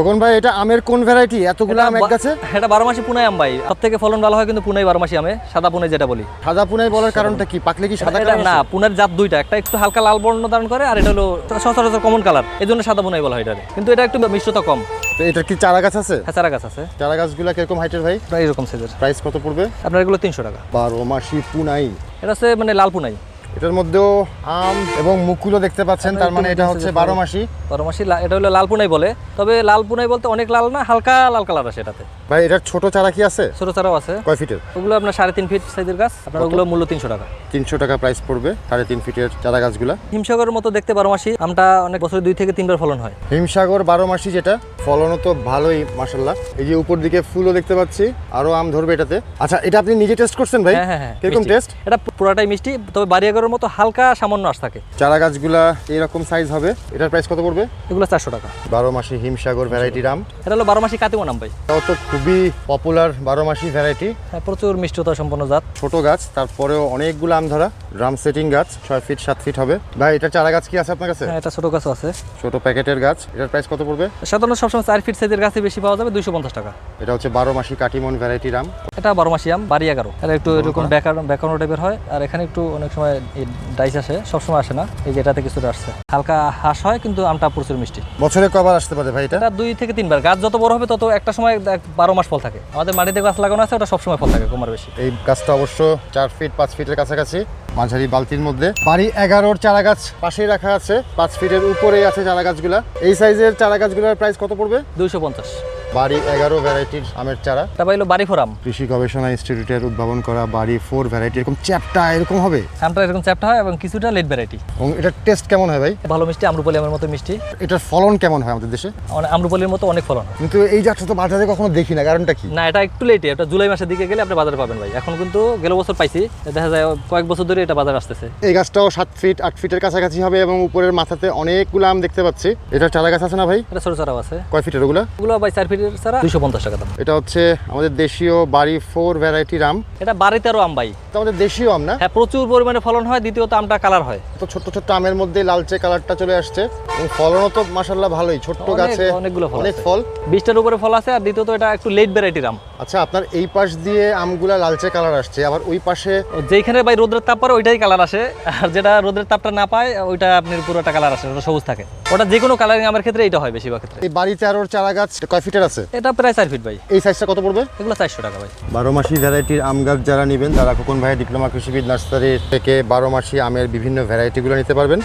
খোকন ভাই এটা আমের কোন ভ্যারাইটি এতগুলো আম এক গাছে? এটা বারো মাসি পুনাই আম ভাই। সব থেকে ফলন ভালো হয় কিন্তু পুনাই বারো মাসি আমে সাদা পুনাই যেটা বলি। সাদা পুনাই বলার কারণটা কি? পাকলে কি সাদা এটা কালার না পুনের জাত দুইটা। একটা একটু হালকা লাল বর্ণ ধারণ করে আর এটা হলো সচরাচর কমন কালার এই জন্য সাদা পুনাই বলা হয় এটারে কিন্তু এটা একটু মিষ্টতা কম। তো এটার কি চারা গাছ আছে? হ্যাঁ চারা গাছ আছে। চারা গাছগুলো কীরকম হাইটের ভাই? প্রায় এরকম সাইজের প্রাইস কত পড়বে? আপনার এগুলো তিনশো টাকা। বারো মাসি পুনাই। এটা হচ্ছে মানে লাল পুনাই। এটার মধ্যেও আম এবং মুকুলও দেখতে পাচ্ছেন তার মানে এটা হচ্ছে বারো মাসি। বারো মাসি এটা হলো লাল পুনাই বলে। তবে লাল পুনাই বলতে অনেক লাল না হালকা লাল কালার আছে এটাতে। ভাই এটার ছোট চারা কি আছে? ছোট চারাও আছে। কয় ফিটের? ওগুলো আপনার সাড়ে তিন ফিট সাইজের গাছ আপনার ওগুলো মূল্য তিনশো টাকা। তিনশো টাকা প্রাইস পড়বে সাড়ে তিন ফিটের চারা গাছগুলা। হিমসাগরের মতো দেখতে বারো মাসি আমটা অনেক বছরে দুই থেকে তিনবার ফলন হয়। হিমসাগর বারো মাসি যেটা ফলনও তো ভালোই মাসাল্লাহ এই যে উপর দিকে ফুলও দেখতে পাচ্ছি আরও আম ধরবে এটাতে। আচ্ছা এটা আপনি নিজে টেস্ট করছেন ভাই? হ্যাঁ হ্যাঁ হ্যাঁ কীরকম টেস্ট এটা পুরাটাই মিষ্টি তবে বাড়িয়াগরের মতো হালকা সামান্য আশ থাকে। চারা গাছগুলা এইরকম সাইজ হবে। এটার প্রাইস কত পড়বে? এগুলো চারশো টাকা। বারো মাসি হিমসাগর ভ্যারাইটির আম। এটা হলো বারো মাসি কাতিমন আম ভাই। এটাও তো খুবই পপুলার বারো মাসি ভ্যারাইটি হ্যাঁ প্রচুর মিষ্টতা সম্পন্ন জাত। ছোট গাছ তারপরেও অনেকগুলো আম ধরা। ড্রাম সেটিং গাছ ছয় ফিট সাত ফিট হবে। ভাই এটা চারা গাছ কি আছে আপনার কাছে? হ্যাঁ এটা ছোট গাছও আছে। ছোট প্যাকেটের গাছ। এটার প্রাইস কত পড়বে? সাধারণত সবসময় চার ফিট সাইজের গাছে বেশি পাওয়া যাবে দুইশো পঞ্চাশ টাকা। এটা হচ্ছে বারো মাসি কাটিমন ভ্যারাইটির আম এটা বারো মাসি আম বাড়ি এগারো। এটা একটু এরকম ব্যাকানো ব্যাকানো টাইপের হয়। আর এখানে একটু অনেক সময় ডাইস আসে সবসময় আসে না। এই যে এটাতে কিছুটা আসছে। হালকা হাঁস হয় কিন্তু আমটা প্রচুর মিষ্টি। বছরে কবার আসতে পারে ভাই এটা? এটা দুই থেকে তিনবার। গাছ যত বড় হবে তত একটা সময় বারো মাস ফল থাকে। আমাদের মাটিতে গাছ লাগানো আছে ওটা সবসময় ফল থাকে কমার বেশি। এই গাছটা অবশ্য চার ফিট পাঁচ ফিটের কাছাকাছি। মাঝারি বালতির মধ্যে। বাড়ি এগারোর চারা গাছ পাশেই রাখা আছে, পাঁচ ফিটের উপরেই আছে চারা গাছগুলা এই সাইজের চারা গাছগুলোর প্রাইস কত পড়বে? দুইশো পঞ্চাশ। বাড়ি এগারো ভ্যারাইটির আমের চারা। এটা পাইলো বাড়ি ফোরাম। কৃষি গবেষণা ইনস্টিটিউটের উদ্ভাবন করা বাড়ি ফোর ভ্যারাইটি এরকম চ্যাপটা এরকম হবে? আমটা এরকম চ্যাপ্টা হয় এবং কিছুটা লেট ভ্যারাইটি এবং এটার টেস্ট কেমন হয় ভাই? ভালো মিষ্টি আমরুপালি আমের মতো মিষ্টি। এটার ফলন কেমন হয় আমাদের দেশে? মানে আমরুপালির মতো অনেক ফলন হয়। কিন্তু এই জাতটা তো বাজারে কখনো দেখি না কারণটা কি? না এটা একটু লেটে এটা জুলাই মাসের দিকে গেলে আপনি বাজারে পাবেন ভাই। এখন কিন্তু গেল বছর পাইছি দেখা যায় কয়েক বছর ধরে এটা বাজারে আসতেছে। এই গাছটাও সাত ফিট আট ফিটের কাছাকাছি হবে এবং উপরের মাথাতে অনেকগুলো আম দেখতে পাচ্ছি। এটা চারা গাছ আছে না ভাই? এটা ছোট চারাও আছে। কয় ফিটের ওগুলো? ওগুলো ভাই চার ফিটের চারা দুইশো পঞ্চাশ টাকা দাম। এটা হচ্ছে আমাদের দেশীয় বাড়ি ফোর ভ্যারাইটির আম এটা বাড়িতেও আম ভাই। এটা আমাদের দেশীয় আম না? হ্যাঁ প্রচুর পরিমাণে ফলন হয় দ্বিতীয়ত আমটা কালার হয়। তো ছোট্ট ছোট্ট আমের মধ্যে লালচে কালারটা চলে আসছে। এবং ফলনও তো মাসাল্লাহ ভালোই ছোট্ট গাছে অনেকগুলো ফল অনেক ফল। বিশটার উপরে ফল আছে আর দ্বিতীয়ত এটা একটু লেট ভ্যারাইটির আম আচ্ছা আপনার এই পাশ দিয়ে আমগুলা লালচে কালার আসছে আবার ওই পাশে যেখানে ভাই রোদ্রের তাপ পরে ওইটাই কালার আসে। আর যেটা রোদ্রের তাপটা না পায় ওইটা আপনি পুরোটা কালার আসে ওটা সবুজ থাকে। ওটা যে কোনো কালারিং আমার ক্ষেত্রে এটা হয় বেশিরভাগ ক্ষেত্রে। এই বাড়িতে আরও চারা গাছ কয় ফিটের আছে? এটা প্রায় চার ফিট ভাই। এই সাইজটা কত পড়বে? এগুলো চারশো টাকা ভাই। বারো মাসি ভ্যারাইটির আম গাছ যারা নেবেন তারা খোকন ভাই ডিপ্লোমা কৃষিবিদ নার্সারি থেকে বারো মাসি আমের বিভিন্ন ভ্যারাইটিগুলো নিতে পারবেন।